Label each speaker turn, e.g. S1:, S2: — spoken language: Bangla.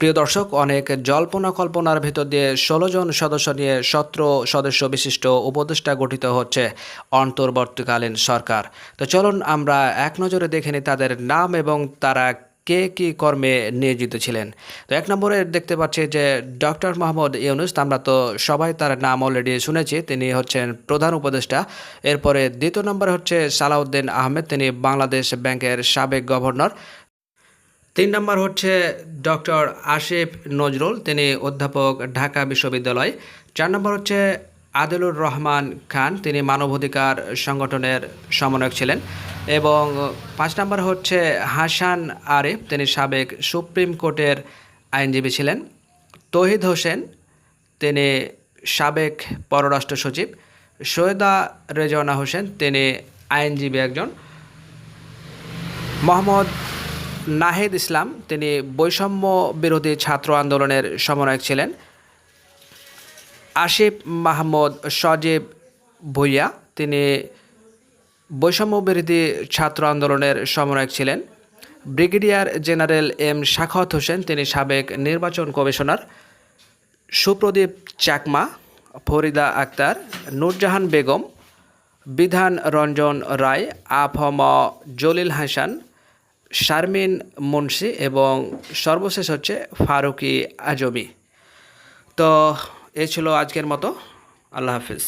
S1: প্রিয় দর্শক, অনেক জল্পনা কল্পনার ভেতর দিয়ে ষোলো জন সদস্য নিয়ে সতেরো সদস্য বিশিষ্ট উপদেষ্টা গঠিত হচ্ছে অন্তর্বর্তীকালীন সরকার। তো চলুন আমরা এক নজরে দেখে নিই তাদের নাম এবং তারা কে কি কর্মে নিয়োজিত ছিলেন। তো এক নম্বরে দেখতে পাচ্ছি যে ডক্টর মোহাম্মদ ইউনুস, আমরা তো সবাই তার নাম অলরেডি শুনেছি, তিনি হচ্ছেন প্রধান উপদেষ্টা। এরপরে দ্বিতীয় নম্বরে হচ্ছে সালাউদ্দিন আহমেদ, তিনি বাংলাদেশ ব্যাংকের সাবেক গভর্নর। তিন নম্বর হচ্ছে ডক্টর আসিফ নজরুল, তিনি অধ্যাপক ঢাকা বিশ্ববিদ্যালয়। চার নম্বর হচ্ছে আদিলুর রহমান খান, তিনি মানবাধিকার সংগঠনের সমন্বয়ক ছিলেন। এবং পাঁচ নম্বর হচ্ছে হাসান আরিফ, তিনি সাবেক সুপ্রিম কোর্টের আইনজীবী ছিলেন। তহিদ হোসেন, তিনি সাবেক পররাষ্ট্র সচিব। সৈয়দা রেজওয়ানা হোসেন, তিনি আইনজীবী একজন। মোহাম্মদ নাহিদ ইসলাম, তিনি বৈষম্য বিরোধী ছাত্র আন্দোলনের সমন্বয়ক ছিলেন। আসিফ মাহমুদ, সজীব ভুইয়া, তিনি বৈষম্য বিরোধী ছাত্র আন্দোলনের সমন্বয়ক ছিলেন। Brigadier general M Shakhawat Hossain, তিনি সাবেক নির্বাচন কমিশনার। সুপ্রদীপ চাকমা, ফরিদা আক্তার, নূরজাহান বেগম, বিধান রঞ্জন রায়, আফম জলিল হাসান শারমিন মুন্সি এবং সর্বশেষ হচ্ছে ফারুকি আজমি। তো এ ছিল আজকের মতো। আল্লাহ হাফিজ।